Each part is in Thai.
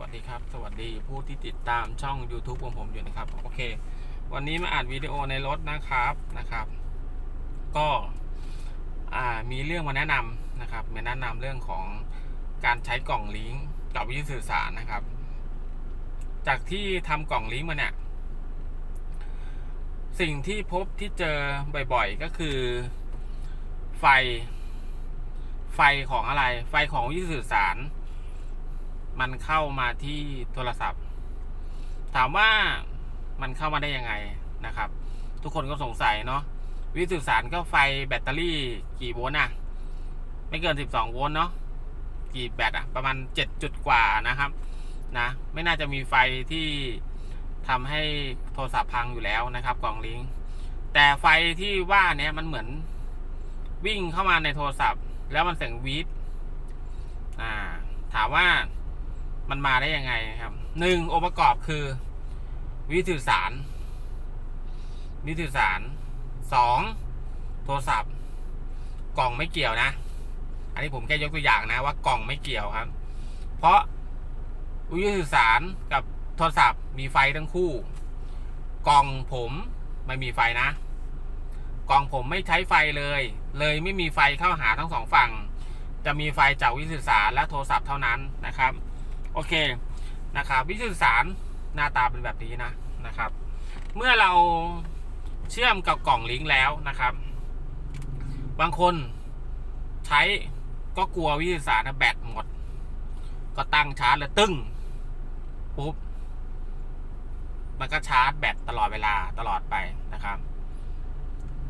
วัสดีครับ สวัสดีผู้ที่ติดตามช่อง YouTube ของผมอยู่นะครับ โอเค วันนี้มาอ่านวิดีโอในรถนะครับนะครับ ก็มีเรื่องมาแนะนำนะครับมาแนะนำเรื่องของการใช้กล่องลิงก์กับวิทยุสื่อสารนะครับ จากที่ทำกล่องลิงก์มาเนี่ยสิ่งที่พบที่เจอบ่อยๆ ก็คือไฟ ไฟของอะไร ไฟของวิทยุสื่อสาร มันเข้ามาที่โทรศัพท์ ถามว่ามันเข้ามาได้ยังไงนะครับ ทุกคนก็สงสัยเนาะวิทยุสื่อสารก็ไฟแบตเตอรี่กี่โวลต์อะไม่เกิน 12 โวลต์เนาะกี่แบตอะประมาณ 7 จุดกว่านะครับนะไม่น่าจะมีไฟที่ทำให้โทรศัพท์พังอยู่แล้วนะครับกล่องลิงก์แต่ไฟที่ว่าเนี้ยมันเหมือนวิ่งเข้ามาในโทรศัพท์ แล้วมันเสียงวีดอ่า ถามว่า มันมาได้ยังไงครับหนึ่งองค์ประกอบคือ วิทยุสาร วิทยุสื่อสารสองโทรศัพท์ กล่องไม่เกี่ยวนะ อันนี้ผมแค่ยกตัวอย่างนะว่ากล่องไม่เกี่ยวครับ เพราะวิทยุสื่อสารกับโทรศัพท์มีไฟทั้งคู่ กล่องผมไม่มีไฟนะ กล่องผมไม่ใช้ไฟเลย เลยไม่มีไฟเข้าหาทั้งสองฝั่ง จะมีไฟจากวิทยุสื่อสารและโทรศัพท์เท่านั้นนะครับ โอเคนะครับวิทยุสื่อสารหน้าตาเป็นแบบนี้นะนะครับ เมื่อเราเชื่อมกับกล่องลิงก์แล้วนะครับ บางคนใช้ก็กลัววิทยุสื่อสารนะแบตหมด ก็ตั้งชาร์จแล้วตึ้งปุ๊บมันก็ชาร์จแบตตลอดเวลาตลอดไปนะครับ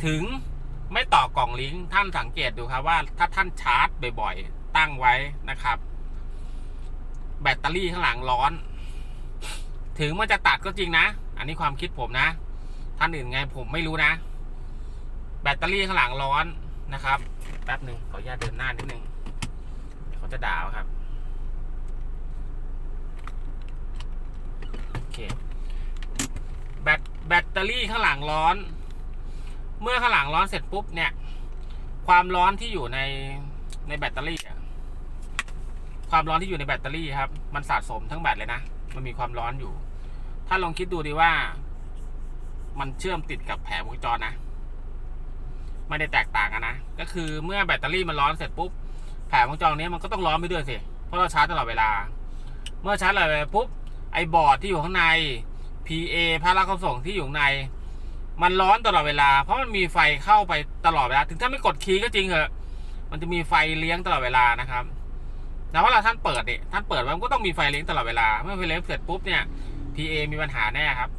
ถึงไม่ต่อกล่องลิงก์ท่านสังเกตดูครับว่าถ้าท่านชาร์จบ่อยๆ ตั้งไว้นะครับ แบตเตอรี่ข้างหลังร้อน ถึงมันจะตัดก็จริงนะ อันนี้ความคิดผมนะท่านอื่นไงผมไม่รู้นะ แบตเตอรี่ข้างหลังร้อนนะครับ แป๊บหนึ่งขออนุญาตเดินหน้านิดนึงเดี๋ยวเขาจะด่าเอาครับโอเคแบตแบตเตอรี่ข้างหลังร้อน เมื่อข้างหลังร้อนเสร็จปุ๊บเนี่ย ความร้อนที่อยู่ในในแบตเตอรี่อะ ความร้อนที่อยู่ในแบตเตอรี่ครับ มันสะสมทั้งแบตเลยนะ มันมีความร้อนอยู่ ถ้าลองคิดดูดีว่า มันเชื่อมติดกับแผงวงจรนะ ไม่ได้แตกต่างกันนะ ก็คือเมื่อแบตเตอรี่มันร้อนเสร็จปุ๊บ แผงวงจรนี้มันก็ต้องร้อนไปด้วยสิ เพราะเราชาร์จตลอดเวลา เมื่อชาร์จตลอดเวลาปุ๊บ ไอ้บอร์ดที่อยู่ข้างใน PA พาราขนส่งที่อยู่ข้างใน มันร้อนตลอดเวลา เพราะมันมีไฟเข้าไปตลอดเวลา ถึงถ้าไม่กดคีย์ก็จริงเหอะ มันจะมีไฟเลี้ยงตลอดเวลานะครับ แต่ว่าเราท่านเปิดเนี่ยท่านเปิดมันก็ต้องมีไฟเลี้ยงตลอดเวลา เมื่อไฟเลี้ยงเสร็จปุ๊บเนี่ย PA มีปัญหาแน่ครับ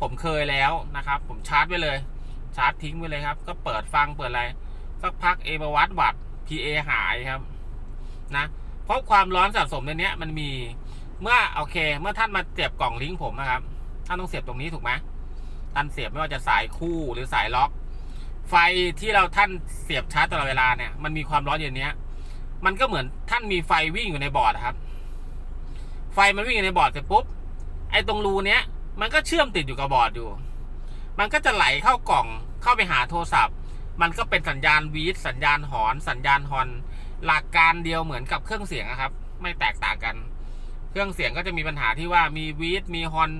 ผมเคยแล้วนะครับ ผมชาร์จไว้เลย ชาร์จทิ้งไว้เลยครับ ก็เปิดฟังเปิดอะไรสักพักเอมาวัดวัด PA หายครับนะเพราะความร้อนสะสมในเนี้ยมันมีเมื่อโอเค เมื่อท่านมาเสียบกล่องลิงก์ผมนะครับท่านต้องเสียบตรงนี้ถูกไหมท่านเสียบไม่ว่าจะสายคู่หรือสายล็อก ไฟที่เราท่านเสียบชาร์จตลอดเวลาเนี่ยมันมีความร้อนอย่างเนี้ย มันก็เหมือนท่านมีไฟวิ่งอยู่ในบอร์ดครับ ไฟมันวิ่งอยู่ในบอร์ดเสร็จปุ๊บไอ้ตรงรูเนี้ย มันก็เชื่อมติดอยู่กับบอร์ดอยู่ มันก็จะไหลเข้ากล่องเข้าไปหาโทรศัพท์ มันก็เป็นสัญญาณวีดสัญญาณหอน สัญญาณฮอน หลักการเดียวเหมือนกับเครื่องเสียงครับ ไม่แตกต่างกัน เครื่องเสียงก็จะมีปัญหาที่ว่ามีวีดมีฮอน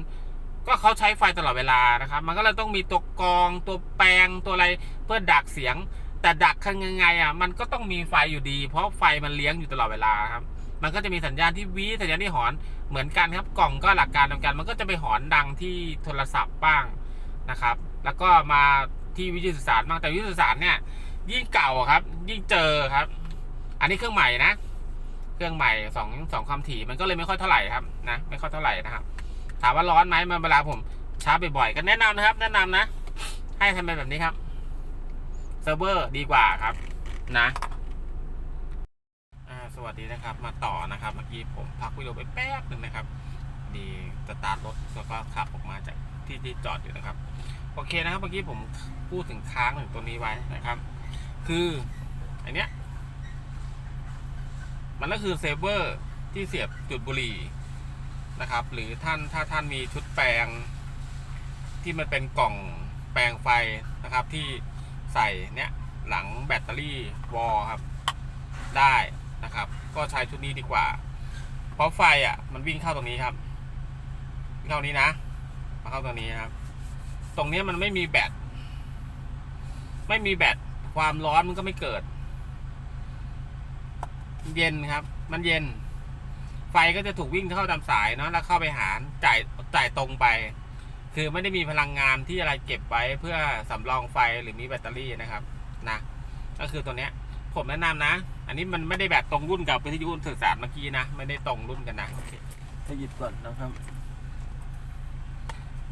ก็เขาใช้ไฟตลอดเวลานะครับ มันก็เลยต้องมีตัวกรองตัวแปลงตัวอะไรเพื่อดักเสียง แต่ดักคันยังไงอะมันก็ต้องมีไฟอยู่ดี เพราะไฟมันเลี้ยงอยู่ตลอดเวลาครับ มันก็จะมีสัญญาณที่วีสัญญาณที่หอนเหมือนกันครับกล่องก็หลักการเดียวกัน มันก็จะไปหอนดังที่โทรศัพท์บ้างนะครับ แล้วก็มาที่วิทยุสื่อสารบ้างแต่วิทยุสื่อสารเนี่ยยิ่งเก่าครับ ยิ่งเจอครับ อันนี้เครื่องใหม่นะ เครื่องใหม่สองสองความถี่มันก็เลยไม่ค่อยเท่าไหร่ครับนะไม่ค่อยเท่าไหร่นะครับ ถามว่าร้อนไหมมันเวลาผมชาร์จบ่อยๆก็แนะนำนะครับ แนะนำนะ ให้ทำเป็นแบบนี้ครับ ซิร์ฟเวอร์ดีกว่าครับนะสวัสดีนะครับ มาต่อนะครับ เมื่อกี้ผมพักวิดีโอไปแป๊บหนึ่งนะครับ ดีสตาร์ทรถแล้วก็ขับออกมาจากที่ที่จอดอยู่นะครับ โอเคนะครับ เมื่อกี้ผมพูดถึงค้างหนึ่งตัวนี้ไว้นะครับ คืออันเนี้ยมันก็คือเซเวอร์ที่เสียบจุดบุหรี่นะครับ หรือท่านถ้าท่านมีชุดแปลงที่มันเป็นกล่องแปลงไฟนะครับที่ ใส่เนี้ยหลังแบตเตอรี่วอลครับ ได้นะครับ ก็ใช้ชุดนี้ดีกว่า เพราะไฟอะ มันวิ่งเข้าตรงนี้ครับวิ่งเข้านี้นะมาเข้าตรงนี้ครับ ตรงนี้มันไม่มีแบตไม่มีแบตความร้อนมันก็ไม่เกิด เย็นครับ มันเย็น ไฟก็จะถูกวิ่งเข้าตามสายเนาะแล้วเข้าไปหารจ่ายจ่ายตรงไป คือไม่ได้มีพลังงานที่อะไรเก็บไว้เพื่อสำรองไฟหรือมีแบตเตอรี่นะครับนะก็คือตัวเนี้ยผมแนะนำนะ อันนี้มันไม่ได้แบบตรงรุ่นกับวิทยุสื่อสารเมื่อกี้นะ ไม่ได้ตรงรุ่นกันนะถ้าหยิบก่อนนะครับ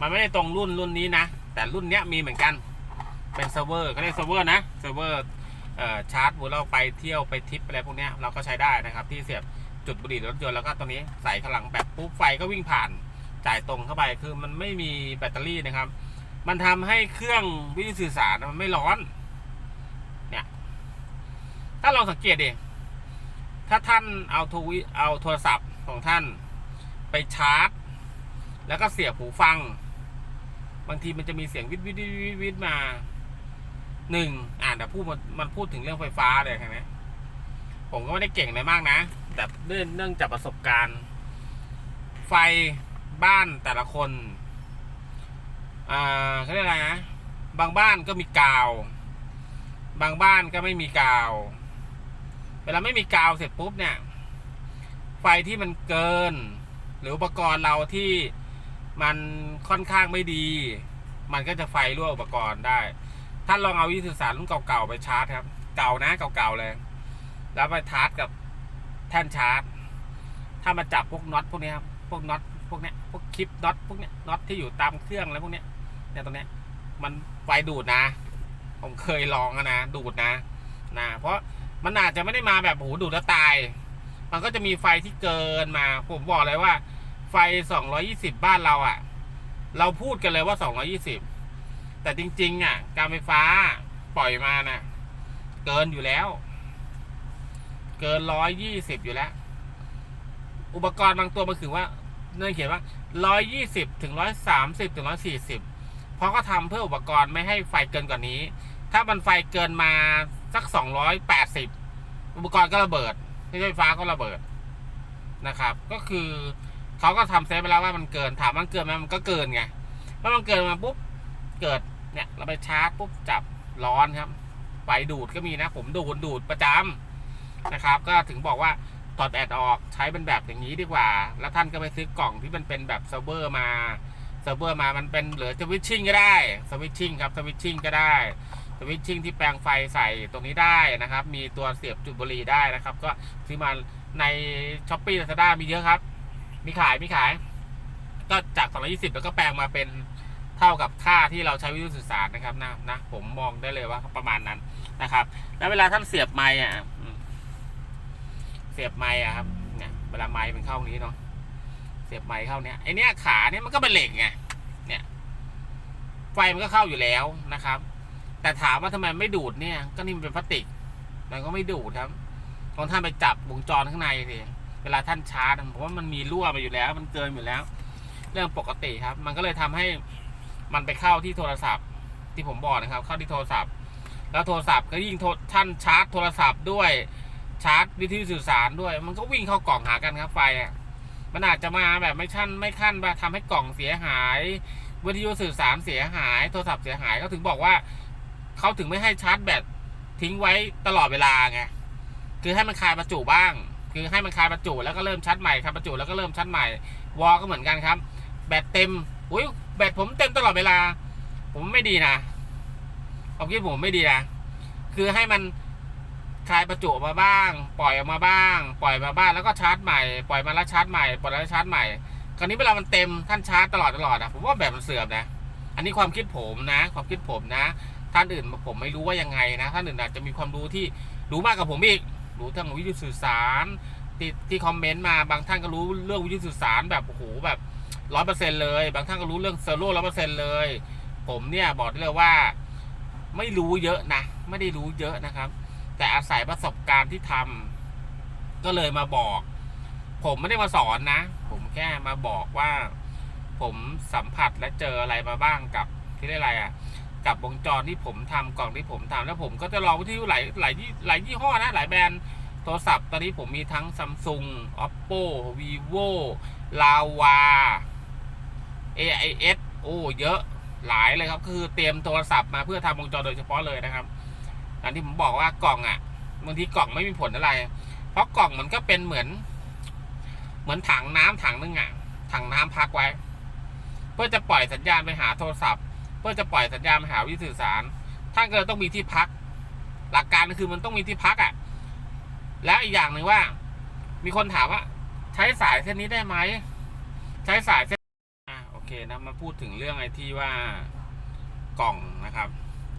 มันไม่ได้ตรงรุ่นรุ่นนี้นะ แต่รุ่นเนี้ยมีเหมือนกัน เป็นเซิร์ฟเวอร์เขาเรียกเซิร์ฟเวอร์นะ เซิร์ฟเวอร์ชาร์จบุเราไปเที่ยวไปทริปอะไรพวกเนี้ยเราก็ใช้ได้นะครับ ที่เสียบจุดบุหรี่รถยนต์แล้วก็ตรงนี้ใส่ข้างหลังแบบปุ๊บไฟก็วิ่งผ่าน จ่ายตรงเข้าไปคือมันไม่มีแบตเตอรี่นะครับ มันทำให้เครื่องวิทยุสื่อสารมันไม่ร้อน เนี่ย ถ้าลองสังเกตดิถ้าท่านเอาโทรวิเอาโทรศัพท์ของท่านไปชาร์จ แล้วก็เสียบหูฟัง บางทีมันจะมีเสียงวิดวิดวิดวิดวิดมาหนึ่งอ่านแต่พูดมันพูดถึงเรื่องไฟฟ้าเลยใช่ไหมผมก็ไม่ได้เก่งอะไรมากนะ แต่เนื่องเนื่องจากประสบการณ์ ไฟ บ้านแต่ละคนอ่าเขาเรียกอะไรนะบางบ้านก็มีกาว บางบ้านก็ไม่มีกาว เวลาไม่มีกาวเสร็จปุ๊บเนี่ย ไฟที่มันเกิน หรืออุปกรณ์เราที่มันค่อนข้างไม่ดี มันก็จะไฟรั่วอุปกรณ์ได้ท่านลองเอาวิทยุสื่อสารรุ่นเก่าๆไปชาร์จครับ เก่านะเก่าๆเลย แล้วไปชาร์จกับแท่นชาร์จ ถ้ามาจับพวกน็อตพวกนี้ครับ พวกน็อต วกเนี้ยพวกคลิปน็อตพวกเนี้ยน็อตที่อยู่ตามเครื่องแล้วพวกเนี้ยเนี่ยตรงเนี้ยมันไฟดูดนะ ผมเคยลองอะนะดูดนะนะเพราะมันอาจจะไม่ได้มาแบบโหดูดแล้วตาย มันก็จะมีไฟที่เกินมา ผมบอกเลยว่า ไฟ 220 บ้านเราอะ่ะ เราพูดกันเลยว่า 220 แต่จริง ๆอะ การไฟฟ้าปล่อยมานะ่ะ เกินอยู่แล้ว เกิน 120 อยู่แล้ว อุปกรณ์บางตัวมันคือว่า เนื่องเขียนว่า 120ถึง130ถึง140 เพราะก็ทำเพื่ออุปกรณ์ไม่ให้ไฟเกินกว่านี้ ถ้ามันไฟเกินมาสัก 280 อุปกรณ์ก็ระเบิดไม่ใช่ไฟฟ้าก็ระเบิดนะครับ ก็คือเขาก็ทำเซฟไปแล้วว่ามันเกิน ถามมันเกินไหมมันก็เกินไงเมื่อมันเกินมาปุ๊บเกิดเนี่ยเราไปชาร์จปุ๊บจับร้อนครับไฟดูดก็มีนะ ผมดูดดูดประจำนะครับ ก็ถึงบอกว่า ถอดแอดออกใช้เป็นแบบอย่างนี้ดีกว่า แล้วท่านก็ไปซื้อกล่องที่มันเป็นแบบเซิร์ฟเวอร์มาเซิร์ฟเวอร์มามันเป็นเหลือสวิตชิ่งก็ได้สวิตชิ่งครับสวิตชิ่งก็ได้สวิตชิ่งที่แปลงไฟใส่ตรงนี้ได้นะครับ มีตัวเสียบจุดบุหรี่ได้นะครับ ก็ซื้อมาในช้อปปี้ลาซาด้ามีเยอะครับ มีขายมีขาย ก็จาก 220 แล้วก็แปลงมาเป็นเท่ากับค่าที่เราใช้วิทยุสื่อสารนะครับนะนะผมมองได้เลยว่าประมาณนั้นนะครับ แล้วเวลาท่านเสียบไม้อะ เสียบไม้อะครับเนี่ยเวลาไม้มันเข้านี้เนาะเสียบไม้เข้าเนี้ยไอเนี้ยขาเนี้ยมันก็เป็นเหล็กไงเนี่ย ไฟมันก็เข้าอยู่แล้วนะครับ แต่ถามว่าทำไมไม่ดูดเนี่ย ก็นี่มันเป็นพลาสติกมันก็ไม่ดูดครับลองท่านไปจับวงจรข้างในสิเวลาท่านชาร์จผมว่ามันมีรั่วไปอยู่แล้ว มันเกินอยู่แล้ว เรื่องปกติครับ มันก็เลยทำให้มันไปเข้าที่โทรศัพท์ ที่ผมบอกนะครับ เข้าที่โทรศัพท์ แล้วโทรศัพท์ก็ยิ่งท่านชาร์จโทรศัพท์ด้วย ชาร์จวิทยุสื่อสารด้วย มันก็วิ่งเข้ากล่องหากันครับไฟอะมันอาจจะมาแบบไม่ชั่นไม่ขั้นว่าทำให้กล่องเสียหาย วิทยุสื่อสารเสียหายโทรศัพท์เสียหายก็ถึงบอกว่าเขาถึงไม่ให้ชาร์จแบตทิ้งไว้ตลอดเวลาไงคือให้มันคายประจุบ้าง คือให้มันคายประจุแล้วก็เริ่มชาร์จใหม่คลายประจุแล้วก็เริ่มชาร์จใหม่วอลก็เหมือนกันครับ แบตเต็มอุ้ยแบตผมเต็มตลอดเวลา ผมไม่ดีนะความคิดผมไม่ดีนะคือให้มัน คลายประจุออกมาบ้าง ปล่อยออกมาบ้าง ปล่อยมาบ้างแล้วก็ชาร์จใหม่ปล่อยมาแล้วชาร์จใหม่ปล่อยแล้วชาร์จใหม่คราวนี้เวลามันเต็มท่านชาร์จตลอดตลอดอะผมว่าแบบมันเสื่อมนะ อันนี้ความคิดผมนะ ความคิดผมนะ ท่านอื่นผมไม่รู้ว่ายังไงนะท่านอื่นอาจจะมีความรู้ที่รู้มากกว่าผมอีกรู้ทางวิทยุสื่อสารที่ที่คอมเมนต์มาบางท่านก็รู้เรื่องวิทยุสื่อสารแบบโอ้โหแบบร้อยเปอร์เซ็นต์เลย บางท่านก็รู้เรื่องเซอร์โร่ร้อยเปอร์เซ็นต์เลย ผมเนี่ยบอกได้เลยว่า ไม่รู้เยอะนะไม่ได้รู้เยอะนะครับ แต่อาศัยประสบการณ์ที่ทำก็เลยมาบอก ผมไม่ได้มาสอนนะ ผมแค่มาบอกว่า ผมสัมผัสและเจออะไรมาบ้างกับที่เรียกอะไรอะกับวงจรที่ผมทำกล่องที่ผมทำแล้วผมก็จะลองวิทยุหลายหลายยี่หลายยี่ห้อนะ หลายแบรนด์โทรศัพท์ ตอนนี้ผมมีทั้ง Samsung Oppo Vivo Lava AIS โอ้เยอะหลายเลยครับ คือเตรียมโทรศัพท์มาเพื่อทำวงจรโดยเฉพาะเลยนะครับ อย่างที่ผมบอกว่ากล่องอะ่ะบางทีกล่องไม่มีผลอะไร เพราะกล่องมันก็เป็นเหมือน เหมือนถังน้ำถังนึงอะ่ะถังน้ำพักไว้ เพื่อจะปล่อยสัญญาณไปหาโทรศัพท์ เพื่อจะปล่อยสัญญาณไปหาวิทยุสื่อสารท่านก็ต้องมีที่พัก หลักการก็คือมันต้องมีที่พักอะ่ะ แล้วอีกอย่างหนึ่งว่า มีคนถามว่า ใช้สายเส้นนี้ได้ไหมใช้สายเส้นอะโอเคนะมาพูดถึงเรื่องไอ้ที่ว่ากล่องนะครับ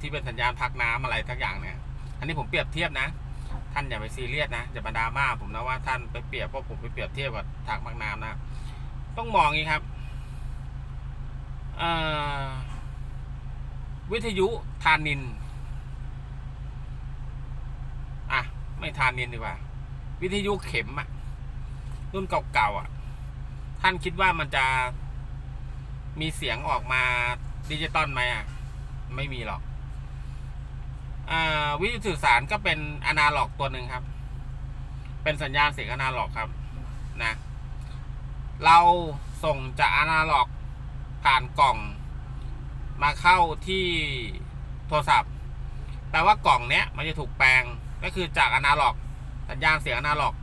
ที่เป็นสัญญาณพักน้ำอะไรทักอย่างเนี่ย อันนี้ผมเปรียบเทียบนะ ท่านอย่าไปซีเรียสนะอย่ามาดราม่าผมนะว่าท่านไปเปรียบเพราะผมไปเปรียบเทียบกับถังพักน้ำนะ ต้องมองอย่างนี้ครับอ่อวิทยุทานิน อะ ไม่ทานินดีกว่า วิทยุเข็มอะรุ่นเก่าๆอะท่านคิดว่ามันจะมีเสียงออกมาดิจิตอลไหมอะไม่มีหรอก วิทยุสื่อสารก็เป็นอนาล็อกตัวหนึ่งครับ เป็นสัญญาณเสียงอนาล็อกครับนะ เราส่งจากอนาล็อกผ่านกล่องมาเข้าที่โทรศัพท์ แปลว่ากล่องเนี้ยมันจะถูกแปลง ก็คือจากอนาล็อก สัญญาณเสียงอนาล็อก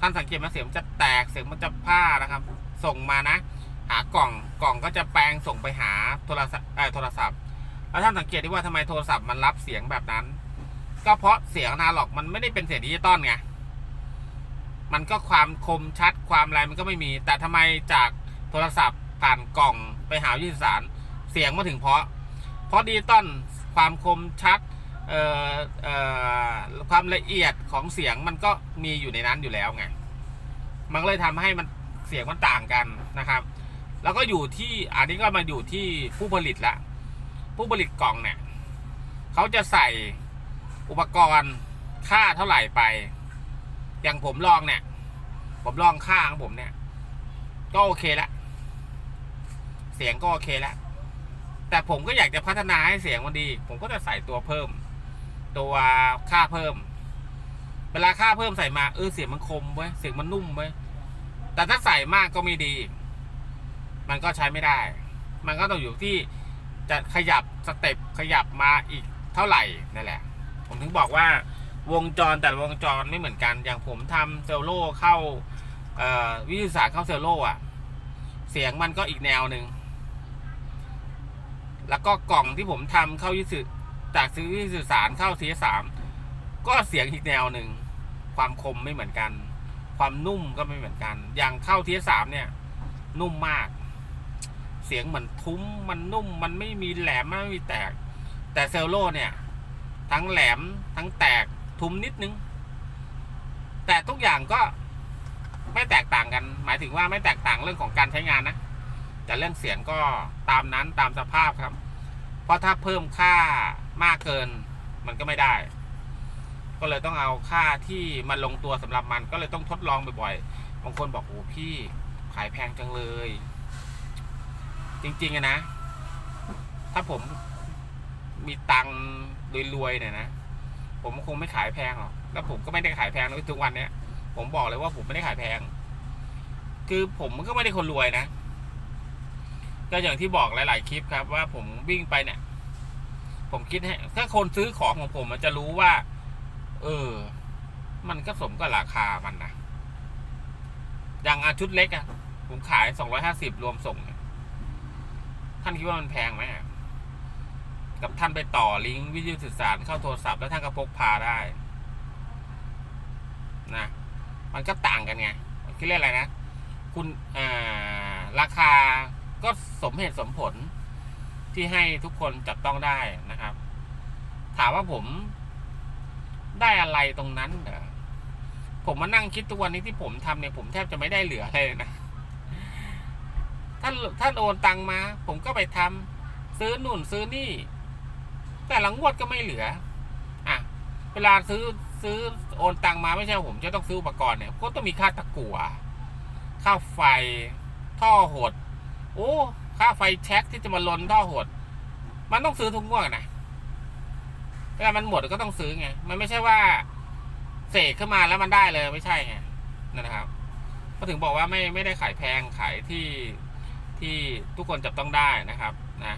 ท่านสังเกตไหมเสียงมันจะแตก เสียงมันจะผ้านะครับ ส่งมานะ หากล่อง กล่องก็จะแปลงส่งไปหาโทรศัพท์โทรศัพท์ แล้วท่านสังเกตด้ว่าทำไมโทรศัพท์มันรับเสียงแบบนั้น ก็เพราะเสียงนาล็อกมันไม่ได้เป็นเสียงดิจิตอลไงมันก็ความคมชัดความอะไรมันก็ไม่มี แต่ทำไมจากโทรศัพท์ผ่านกล่องไปหาวิทยุสื่อสารเสียงมาถึงเพราะ เพราะดิจิตอลความคมชัดเอ่อเอ่อความละเอียดของเสียงมันก็มีอยู่ในนั้นอยู่แล้วไง มันก็เลยทำให้มันเสียงมันต่างกันนะครับ แล้วก็อยู่ที่อันนี้ก็มาอยู่ที่ผู้ผลิตละ ผู้ผลิตกล่องเนี่ยเขาจะใส่อุปกรณ์ค่าเท่าไหร่ไป อย่างผมลองเนี่ย ผมลองค่าของผมเนี่ย ก็โอเคแล้วเสียงก็โอเคแล้วแต่ผมก็อยากจะพัฒนาให้เสียงมันดี ผมก็จะใส่ตัวเพิ่ม ตัวค่าเพิ่ม เวลาค่าเพิ่มใส่มาเออเสียงมันคมเว้ยเสียงมันนุ่มเว้ยแต่ถ้าใส่มากก็ไม่ดี มันก็ใช้ไม่ได้ มันก็ต้องอยู่ที่ จะขยับสเต็ปขยับมาอีกเท่าไหร่นั่นแหละ ผมถึงบอกว่าวงจรแต่ละวงจรไม่เหมือนกัน อย่างผมทำเซลโลเข้าวิทยาศาสตร์เข้าเซลโลอะเสียงมันก็อีกแนวหนึ่งแล้วก็กล่องที่ผมทำเข้าวิทยุจากซื้อวิทยุสื่อสารเข้าทีสามก็เสียงอีกแนวหนึ่งความคมไม่เหมือนกัน ความนุ่มก็ไม่เหมือนกัน อย่างเข้าทีสามเนี่ย นุ่มมาก เสียงเหมือนทุ้มมันนุ่ม มันไม่มีแหลมไม่มีแตก แต่เซลโลเนี่ย ทั้งแหลมทั้งแตกทุ้มนิดนึง แต่ทุกอย่างก็ไม่แตกต่างกัน หมายถึงว่าไม่แตกต่างเรื่องของการใช้งานนะ แต่เรื่องเสียงก็ตามนั้นตามสภาพครับ เพราะถ้าเพิ่มค่ามากเกินมันก็ไม่ได้ ก็เลยต้องเอาค่าที่มันลงตัวสำหรับมัน ก็เลยต้องทดลองบ่อยๆ บางคนบอกโอ้พี่ขายแพงจังเลย จริงๆอะนะ ถ้าผมมีตังค์รวยๆเนี่ยนะ ผมคงไม่ขายแพงหรอก แล้วผมก็ไม่ได้ขายแพงในทุกวันเนี้ย ผมบอกเลยว่าผมไม่ได้ขายแพง คือผมก็ไม่ได้คนรวยนะ ก็อย่างที่บอกหลาย ๆ คลิปครับ ว่าผมวิ่งไปเนี่ย ผมคิดให้ ถ้าคนซื้อของของผมมันจะรู้ว่า เออ มันก็สมกับราคามันนะ อย่างอาชุดเล็กอะผมขายสองร้อยห้าสิบรวมส่งเนี่ย ท่านคิดว่ามันแพงไหมกับท่านไปต่อลิงก์วิทยุสื่อสารเข้าโทรศัพท์แล้วท่านก็พกพาได้นะมันก็ต่างกันไงคิดเรียกอะไรนะ คุณอ่าราคาก็สมเหตุสมผลที่ให้ทุกคนจับต้องได้นะครับ ถามว่าผมได้อะไรตรงนั้นเหรอผมมานั่งคิดทุกวันนี้ที่ผมทำเนี่ยผมแทบจะไม่ได้เหลือเลยนะ ท่านท่านโอนตังมา ผมก็ไปทำซื้อนู่นซื้อนี่ แต่หลังงวดก็ไม่เหลือ อะ เวลาซื้อซื้อโอนตังมาไม่ใช่ว่าผมจะต้องซื้ออุปกรณ์เนี่ย ก็ต้องมีค่าตะกั่วค่าไฟท่อหด โอ้ค่าไฟแช็คที่จะมาลนท่อหด มันต้องซื้อทุกงวดนะเวลามันหมดก็ต้องซื้อไง มันไม่ใช่ว่า เสกขึ้นมาแล้วมันได้เลยไม่ใช่ไงนั่นนะครับ ก็ถึงบอกว่าไม่ไม่ได้ขายแพงขายที่ ที่ทุกคนจับต้องได้นะครับนะ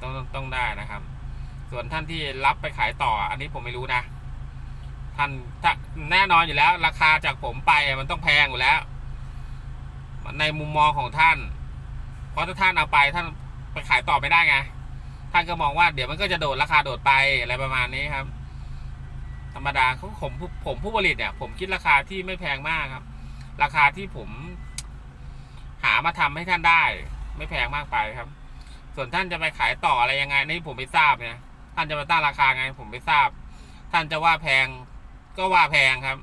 ต้องต้องได้นะครับ ส่วนท่านที่รับไปขายต่อ อันนี้ผมไม่รู้นะ ท่านถ้าแน่นอนอยู่แล้ว ราคาจากผมไปมันต้องแพงอยู่แล้ว ในมุมมองของท่าน เพราะถ้าท่านเอาไปท่านไปขายต่อไม่ได้ไงท่านก็มองว่าเดี๋ยวมันก็จะโดดราคาโดดไปอะไรประมาณนี้ครับ ธรรมดาเขาผมผมผู้ผลิตเนี่ย ผมคิดราคาที่ไม่แพงมากครับ ราคาที่ผม หามาทำให้ท่านได้ ไม่แพงมากไปครับ ส่วนท่านจะไปขายต่ออะไรยังไงนี่ผมไม่ทราบเนี่ยท่านจะมาตั้งราคาไง ผมไม่ทราบ ท่านจะว่าแพงก็ว่าแพงครับ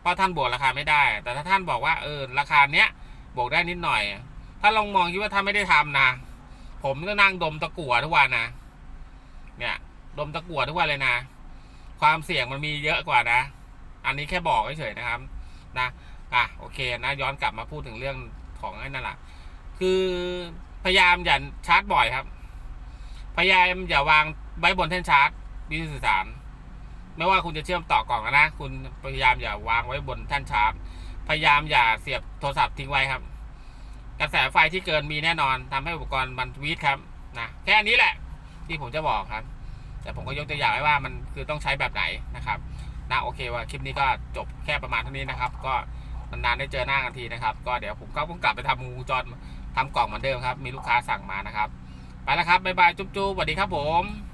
เพราะท่านบวกราคาไม่ได้ แต่ถ้าท่านบอกว่าเออราคาเนี้ยบวกได้นิดหน่อย ถ้าลองมองคิดว่าท่านไม่ได้ทำนะผมก็นั่งดมตะกั่วทุกวันนะเนี่ยดมตะกั่วทุกวันเลยนะ ความเสี่ยงมันมีเยอะกว่านะ อันนี้แค่บอกเฉยๆนะครับ นะ อะ โอเค นะ ย้อนกลับมาพูดถึงเรื่องของไอ้นั่นแหละ คือพยายามอย่าชาร์จบ่อยครับ พยายามอย่าวางไว้บนแท่นชาร์จวิทยุสื่อสารไม่ว่าคุณจะเชื่อมต่อกล่องนะ คุณพยายามอย่าวางไว้บนแท่นชาร์จพยายามอย่าเสียบโทรศัพท์ทิ้งไว้ครับ กระแสไฟที่เกินมีแน่นอนทำให้อุปกรณ์มันวีดครับนะแค่นี้แหละ ที่ผมจะบอกครับ แต่ผมก็ยกตัวอย่างไว้ว่ามันคือต้องใช้แบบไหนนะครับนะโอเคว่าคลิปนี้ก็จบแค่ประมาณเท่านี้นะครับ ก็นานๆได้เจอหน้ากันทีนะครับ ก็เดี๋ยวผมก็ต้องกลับไปทำงูจร ทำกล่องเหมือนเดิมครับ มีลูกค้าสั่งมานะครับ ไปแล้วครับบ๊ายบายจุ๊บๆสวัสดีครับผม